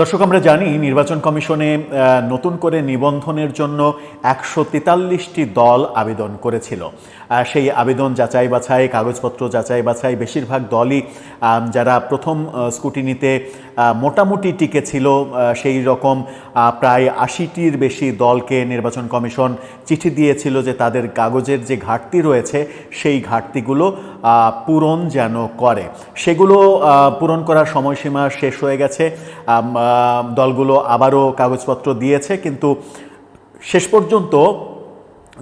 দর্শক, আমরা জানি নির্বাচন কমিশনে নতুন করে নিবন্ধনের জন্য একশো তেতাল্লিশটি দল আবেদন করেছিল। সেই আবেদন যাচাই বাছাই, কাগজপত্র যাচাই বাছাই বেশিরভাগ দলই যারা প্রথম স্কুটিনিতে মোটামুটি টিকে ছিল সেই রকম প্রায় আশিটির বেশি দলকে নির্বাচন কমিশন চিঠি দিয়েছিল যে তাদের কাগজের যে ঘাটতি রয়েছে, সেই ঘাটতিগুলো পূরণ যেন করে। সেগুলো পূরণ করার সময়সীমা শেষ হয়ে গেছে। দলগুলো আবারও কাগজপত্র দিয়েছে, কিন্তু শেষ পর্যন্ত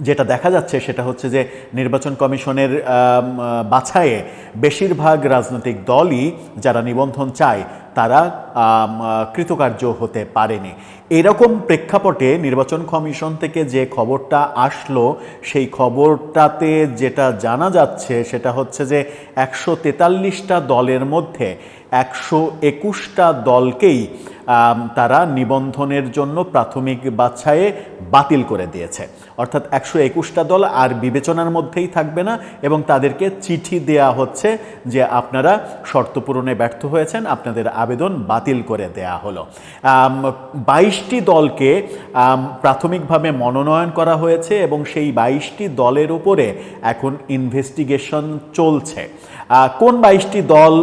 যেটা দেখা যাচ্ছে সেটা হচ্ছে যে নির্বাচন কমিশনের বাছাইয়ে বেশিরভাগ রাজনৈতিক দলই যারা নিবন্ধন চায়, তারা কৃতকার্য হতে পারেনি। এরকম প্রেক্ষাপটে নির্বাচন কমিশন থেকে যে খবরটা আসলো, সেই খবরটাতে যেটা জানা যাচ্ছে সেটা হচ্ছে যে একশো তেতাল্লিশটা দলের মধ্যে একশো একুশটা দলকেই তারা নিবন্ধনের জন্য প্রাথমিক বাছাইয়ে বাতিল করে দিয়েছে। অর্থাৎ একশো একুশটা দল আর বিবেচনার মধ্যেই থাকবে না এবং তাদেরকে চিঠি দেয়া হচ্ছে যে আপনারা শর্ত পূরণে ব্যর্থ হয়েছেন, আপনাদের আবেদন বাতিল করে দেয়া হলো। বাইশটি দলকে প্রাথমিকভাবে মনোনয়ন করা হয়েছে এবং সেই বাইশটি দলের উপরে এখন ইনভেস্টিগেশন চলছে। কোন বাইশটি দল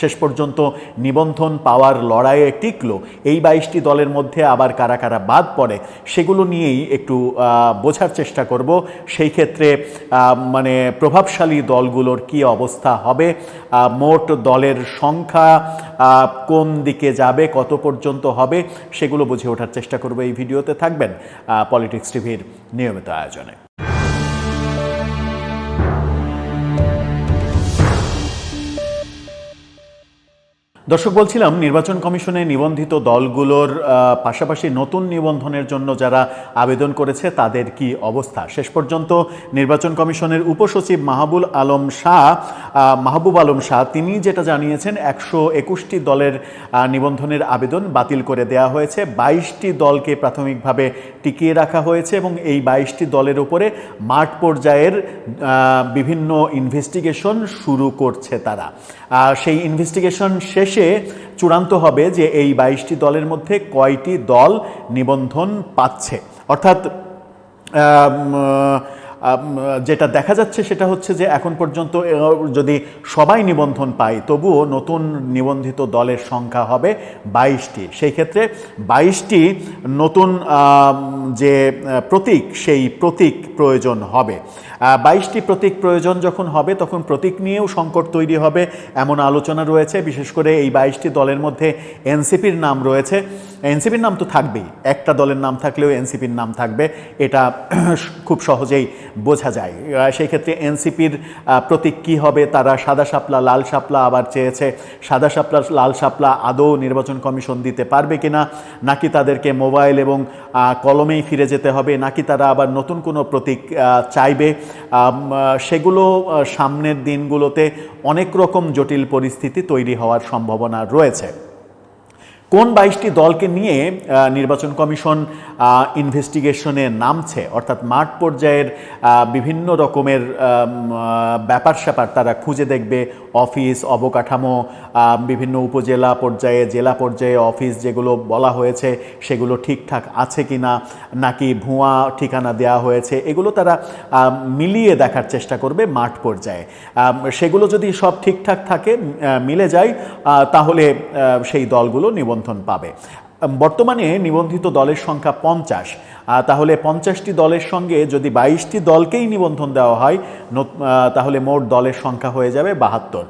শেষ পর্যন্ত নিবন্ধন পাওয়ার লড়াইয়ে টিকলো। এই বাইশটি দলের মধ্যে আবার কারা কারা বাদ পড়ে, সেগুলো নিয়েই একটু বোঝার চেষ্টা করব। সেই ক্ষেত্রে মানে প্রভাবশালী দলগুলোর কি অবস্থা হবে মোট দলের সংখ্যা কোন দিকে যাবে, কত পর্যন্ত হবে, সেগুলো বুঝে ওঠার চেষ্টা করব এই ভিডিওতে। থাকবেন পলিটিক্স টিভির নিয়মিত আয়োজনে। দর্শক, বলছিলাম নির্বাচন কমিশনে নিবন্ধিত দলগুলোর পাশাপাশি নতুন নিবন্ধনের জন্য যারা আবেদন করেছে তাদের কি অবস্থা? শেষ পর্যন্ত নির্বাচন কমিশনের উপসচিব মাহবুল আলম শাহ মাহবুব আলম শাহ, তিনি যেটা জানিয়েছেন, একশো একুশটি দলের নিবন্ধনের আবেদন বাতিল করে দেওয়া হয়েছে। বাইশটি দলকে প্রাথমিকভাবে টিকিয়ে রাখা হয়েছে এবং এই বাইশটি দলের উপরে মাঠ পর্যায়ের বিভিন্ন ইনভেস্টিগেশন শুরু করছে তারা। সেই ইনভেস্টিগেশন শেষে চূড়ান্ত হবে যে এই বাইশটি দলের মধ্যে কয়টি দল নিবন্ধন পাচ্ছে। অর্থাৎ যেটা দেখা যাচ্ছে সেটা হচ্ছে যে এখন পর্যন্ত যদি সবাই নিবন্ধন পায়, তবুও নতুন নিবন্ধিত দলের সংখ্যা হবে বাইশটি। সেই ক্ষেত্রে বাইশটি নতুন যে প্রতীক, সেই প্রতীক প্রয়োজন হবে। বাইশটি প্রতীক প্রয়োজন যখন হবে, তখন প্রতীক নিয়েও সংকট তৈরি হবে, এমন আলোচনা রয়েছে। বিশেষ করে এই বাইশটি দলের মধ্যে এনসিপির নাম রয়েছে। এনসিপির নাম তো থাকবেই। একটা দলের নাম থাকলেও এনসিপির নাম থাকবে। এটা খুব সহজেই বোঝা যায়। সেই ক্ষেত্রে এনসিপির প্রতীক কী হবে? তারা সাদা শাপলা, লাল শাপলা আবার চেয়েছে। সাদা শাপলা, লাল শাপলা আদৌ নির্বাচন কমিশন দিতে পারবে কিনা? নাকি তাদেরকে মোবাইল এবং কলমেই ফিরে যেতে হবে? নাকি তারা আবার নতুন কোনো প্রতীক চাইবে? সেগুলো সামনের দিনগুলোতে অনেক রকম জটিল পরিস্থিতি তৈরি হওয়ার সম্ভাবনা রয়েছে। কোন বাইশটি দলকে নিয়ে নির্বাচন কমিশন ইনভেস্টিগেশনে নামছে? অর্থাৎ মাঠ পর্যায়ের বিভিন্ন রকমের ব্যাপার স্যাপার তারা খুঁজে দেখবে। অফিস, অবকাঠামো বিভিন্ন উপজেলা পর্যায়ে, জেলা পর্যায়ে, অফিস যেগুলো বলা হয়েছে, সেগুলো ঠিকঠাক আছে কি না নাকি ভুয়া ঠিকানা দেওয়া হয়েছে, এগুলো তারা মিলিয়ে দেখার চেষ্টা করবে মাঠ পর্যায়ে। সেগুলো যদি সব ঠিকঠাক থাকে মিলে যায় তাহলে সেই দলগুলো নিবন্ধন পাবে। বর্তমানে নিবন্ধিত দলের সংখ্যা পঞ্চাশ। তাহলে পঞ্চাশটি দলের সঙ্গে যদি বাইশটি দলকেই নিবন্ধন দেওয়া হয় তাহলে মোট দলের সংখ্যা হয়ে যাবে বাহাত্তর।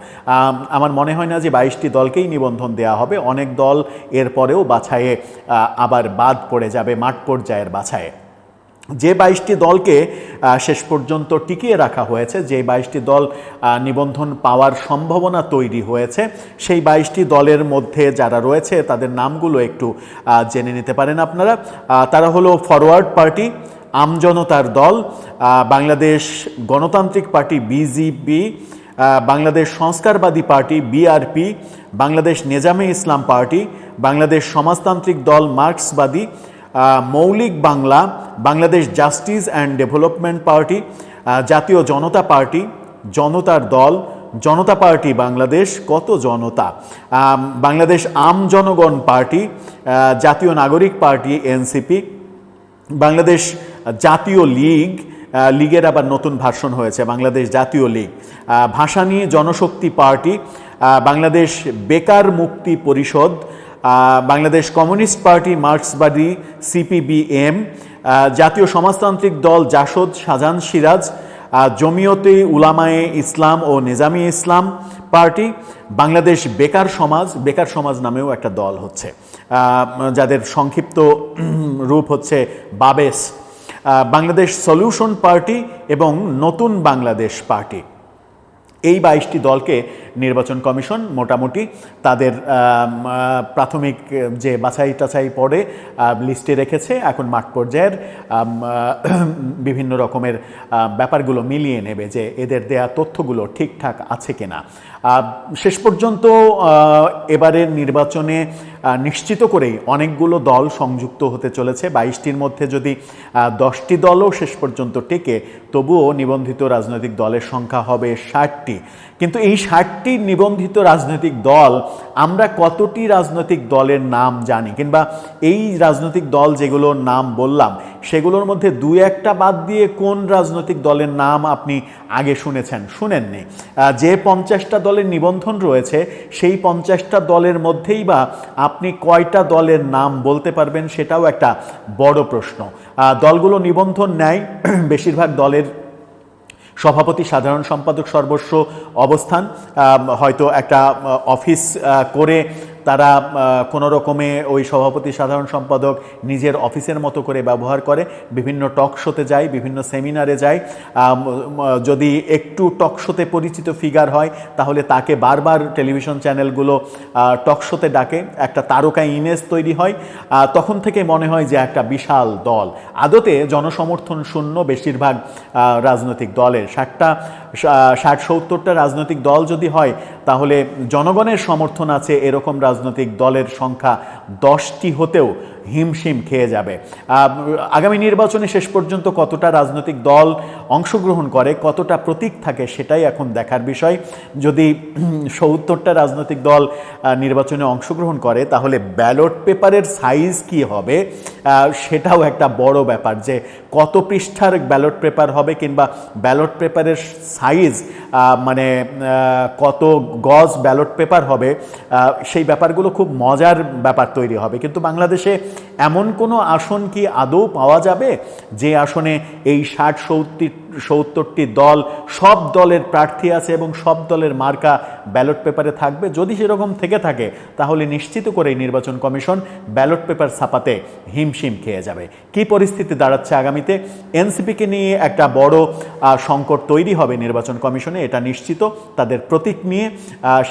আমার মনে হয় না যে বাইশটি দলকেই নিবন্ধন দেওয়া হবে। অনেক দল এরপরেও বাছায়ে আবার বাদ পড়ে যাবে মাঠ পর্যায়ের বাছাইয়ে। যে বাইশটি দলকে শেষ পর্যন্ত টিকিয়ে রাখা হয়েছে, যে বাইশটি দল নিবন্ধন পাওয়ার সম্ভাবনা তৈরি হয়েছে, সেই বাইশটি দলের মধ্যে যারা রয়েছে, তাদের নামগুলো একটু জেনে নিতে পারেন আপনারা। তারা হলো ফরওয়ার্ড পার্টি আমজনতার দল Bangladesh Ganatantrik party BGP Bangladesh Sanskarbadi party BRP, Bangladesh Nezame Islam party, Bangladesh Samajtantrik Dal Marxbadi Moulik Bangla, Bangladesh justice and development party Jatiya Janata party, জনতার দল, জনতা পার্টি বাংলাদেশ, কত জনতা? বাংলাদেশ আম জনগণ পার্টি জাতীয় নাগরিক পার্টি এনসিপি, বাংলাদেশ জাতীয় লীগ লীগের আবার নতুন ভাষণ হয়েছে, বাংলাদেশ জাতীয় লীগ। ভাষা নিয়ে জনশক্তি পার্টি বাংলাদেশ বেকার মুক্তি পরিষদ বাংলাদেশ কমিউনিস্ট পার্টি মার্ক্সবাদী সিপিবিএম জাতীয় সমাজতান্ত্রিক দল জাসদ শাহজাহান সিরাজ জমিয়তে উলামায়ে ইসলাম ও নিজামী ইসলাম পার্টি, বাংলাদেশ বেকার সমাজ বেকার সমাজ নামেও একটা দল হচ্ছে যাদের সংক্ষিপ্ত রূপ হচ্ছে বাবেস বাংলাদেশ সলিউশন পার্টি এবং নতুন বাংলাদেশ পার্টি। এই বাইশটি দলকে নির্বাচন কমিশন মোটামুটি তাদের প্রাথমিক যে বাছাই টাছাই পরে লিস্টে রেখেছে। এখন মাঠ পর্যায়ের বিভিন্ন রকমের ব্যাপারগুলো মিলিয়ে নেবে যে এদের দেয়া তথ্যগুলো ঠিকঠাক আছে কিনা। শেষ পর্যন্ত এবারের নির্বাচনে নিশ্চিত করেই অনেকগুলো দল সংযুক্ত হতে চলেছে। বাইশটির মধ্যে যদি দশটি দলও শেষ পর্যন্ত টেকে, তবুও নিবন্ধিত রাজনৈতিক দলের সংখ্যা হবে ষাটটি। কিন্তু এই ষাটটি নিবন্ধিত রাজনৈতিক দল, আমরা কতটি রাজনৈতিক দলের নাম জানি? কিংবা এই রাজনৈতিক দল যেগুলোর নাম বললাম সেগুলোর মধ্যে দু একটা বাদ দিয়ে কোন রাজনৈতিক দলের নাম আপনি আগে শুনেছেন? শুনেননি। যে পঞ্চাশটা দলের নিবন্ধন রয়েছে, সেই পঞ্চাশটা দলের মধ্যেই বা আপনি কয়টা দলের নাম বলতে পারবেন সেটাও একটা বড় প্রশ্ন। দলগুলো নিবন্ধন নেয়, বেশিরভাগ দলের সভাপতি সাধারণ সম্পাদক সর্বস্ব অবস্থান। হয়তো একটা অফিস করে তারা কোনো রকমে ওই সভাপতি সাধারণ সম্পাদক নিজের অফিসের মতো করে ব্যবহার করে, বিভিন্ন টক শোতে যায়, বিভিন্ন সেমিনারে যায়। যদি একটু টক শোতে পরিচিত ফিগার হয়, তাহলে তাকে বারবার টেলিভিশন চ্যানেলগুলো টক শোতে ডাকে, একটা তারকা ইমেজ তৈরি হয়। তখন থেকে মনে হয় যে একটা বিশাল দল। আদতে জনসমর্থন শূন্য বেশিরভাগ রাজনৈতিক দলের। ষাটটা ষাট সত্তরটা রাজনৈতিক দল যদি হয়, তাহলে জনগণের সমর্থন আছে এরকম রাজনৈতিক দলের সংখ্যা দশটি হতেও। হিমশিম খেয়ে যাবে। আগামী নির্বাচনে শেষ পর্যন্ত কতটা রাজনৈতিক দল অংশগ্রহণ করে, কতটা প্রতীক থাকে সেটাই এখন দেখার বিষয়। যদি সত্তরটা রাজনৈতিক দল নির্বাচনে অংশগ্রহণ করে, তাহলে ব্যালট পেপারের সাইজ কি হবে? সেটাও একটা বড় ব্যাপার যে কত পৃষ্ঠার ব্যালট পেপার হবে কিংবা ব্যালট পেপারের সাইজ মানে কত গজ ব্যালট পেপার হবে সেই ব্যাপারগুলো খুব মজার ব্যাপার তৈরি হবে। কিন্তু বাংলাদেশে এমন কোনো আসন কি আদৌ পাওয়া যাবে? যে আসনে এই ষাট সত্তর সত্তরটি দল, সব দলের প্রার্থী আছে এবং সব দলের মার্কা ব্যালট পেপারে থাকবে। যদি সেরকম থেকে থাকে, তাহলে নিশ্চিত করেই নির্বাচন কমিশন ব্যালট পেপার ছাপাতে হিমশিম খেয়ে যাবে। কি পরিস্থিতি দাঁড়াচ্ছে আগামীতে? এনসিপিকে নিয়ে একটা বড় সংকট তৈরি হবে নির্বাচন কমিশনে, এটা নিশ্চিত। তাদের প্রতীক নিয়ে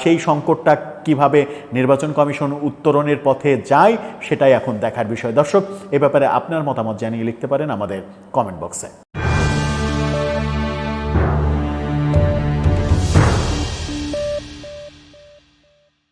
সেই সংকটটা কীভাবে নির্বাচন কমিশন উত্তরণের পথে যায়, সেটাই এখন দেখার বিষয়। দর্শক, এ ব্যাপারে আপনার মতামত জানিয়ে লিখতে পারেন আমাদের কমেন্ট বক্সে।